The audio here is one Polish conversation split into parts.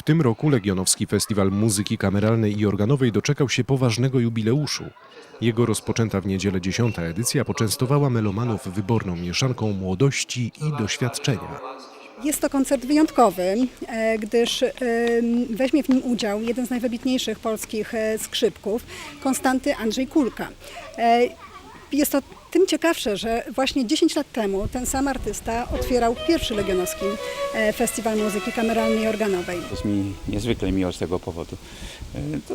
W tym roku Legionowski Festiwal Muzyki Kameralnej i Organowej doczekał się poważnego jubileuszu. Jego rozpoczęta w niedzielę dziesiąta edycja poczęstowała melomanów wyborną mieszanką młodości i doświadczenia. Jest to koncert wyjątkowy, e, gdyż e, weźmie w nim udział jeden z najwybitniejszych polskich e, skrzypków, Konstanty Andrzej Kulka. Jest to tym ciekawsze, że właśnie 10 lat temu ten sam artysta otwierał pierwszy Legionowski e, Festiwal Muzyki Kameralnej i Organowej. Jest mi niezwykle miło z tego powodu. E, To,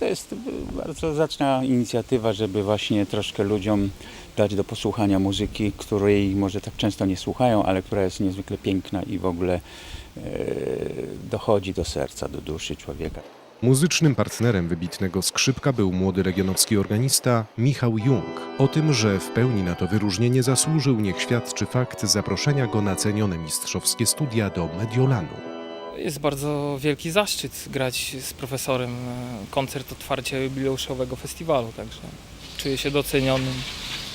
to jest bardzo zacna inicjatywa, żeby właśnie troszkę ludziom dać do posłuchania muzyki, której może tak często nie słuchają, ale która jest niezwykle piękna i w ogóle e, dochodzi do serca, do duszy człowieka. Muzycznym partnerem wybitnego skrzypka był młody legionowski organista Michał Jung. O tym, że w pełni na to wyróżnienie zasłużył, niech świadczy fakt zaproszenia go na cenione mistrzowskie studia do Mediolanu. Jest bardzo wielki zaszczyt grać z profesorem e, koncert otwarcia jubileuszowego festiwalu, także czuję się docenionym.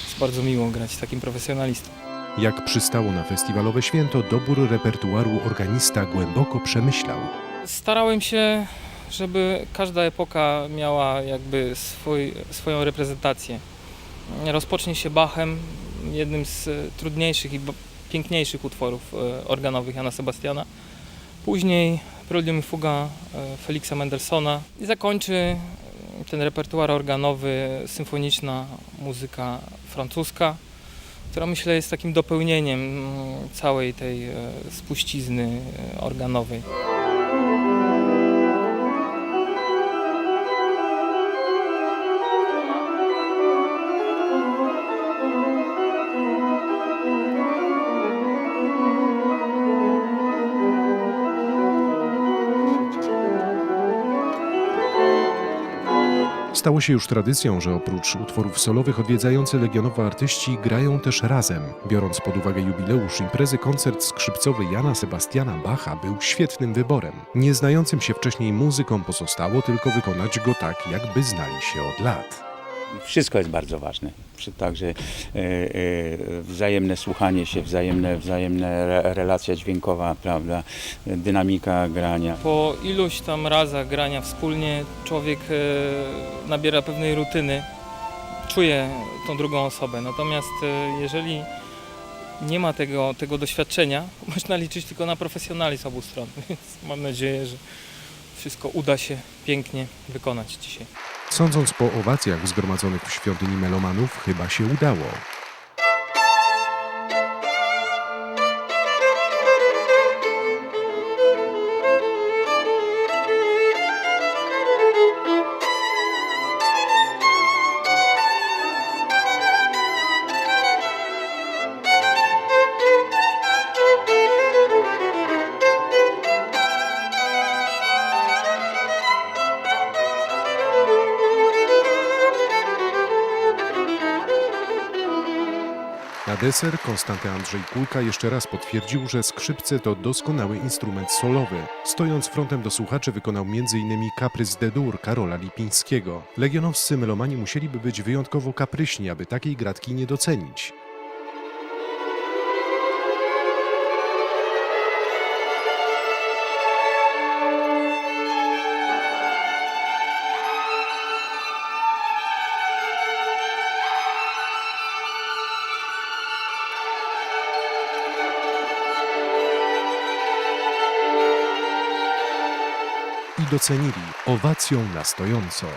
Jest bardzo miło grać z takim profesjonalistą. Jak przystało na festiwalowe święto, dobór repertuaru organista głęboko przemyślał. Starałem się, żeby każda epoka miała jakby swój, swoją reprezentację. Rozpocznie się Bachem, jednym z e, trudniejszych i piękniejszych utworów e, organowych Jana Sebastiana. Później Preludium i Fuga e, Feliksa Mendelssohna i zakończy ten repertuar organowy symfoniczna muzyka francuska, która myślę jest takim dopełnieniem mm, całej tej spuścizny organowej. Stało się już tradycją, że oprócz utworów solowych odwiedzający legionowe artyści grają też razem. Biorąc pod uwagę jubileusz imprezy, koncert skrzypcowy Jana Sebastiana Bacha był świetnym wyborem. Nieznającym się wcześniej muzykom pozostało tylko wykonać go tak, jakby znali się od lat. Wszystko jest bardzo ważne. Także e, e, wzajemne słuchanie się, wzajemne, wzajemne re, relacja dźwiękowa, prawda, dynamika grania. Po iluś tam razach grania wspólnie człowiek e, nabiera pewnej rutyny, czuje tą drugą osobę. Natomiast jeżeli nie ma tego, tego doświadczenia, można liczyć tylko na profesjonalizm obu stron. Więc mam nadzieję, że wszystko uda się pięknie wykonać dzisiaj. Sądząc po owacjach zgromadzonych w świątyni melomanów, chyba się udało. Deser Konstanty Andrzej Kulka jeszcze raz potwierdził, że skrzypce to doskonały instrument solowy. Stojąc frontem do słuchaczy wykonał m.in. kaprys de dur Karola Lipińskiego. Legionowscy melomani musieliby być wyjątkowo kapryśni, aby takiej gratki nie docenić. Docenili owacją na stojąco.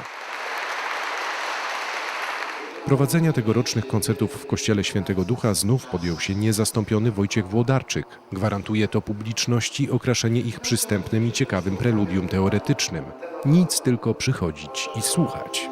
Prowadzenia tegorocznych koncertów w Kościele Świętego Ducha znów podjął się niezastąpiony Wojciech Włodarczyk. Gwarantuje to publiczności okraszenie ich przystępnym i ciekawym preludium teoretycznym. Nic tylko przychodzić i słuchać.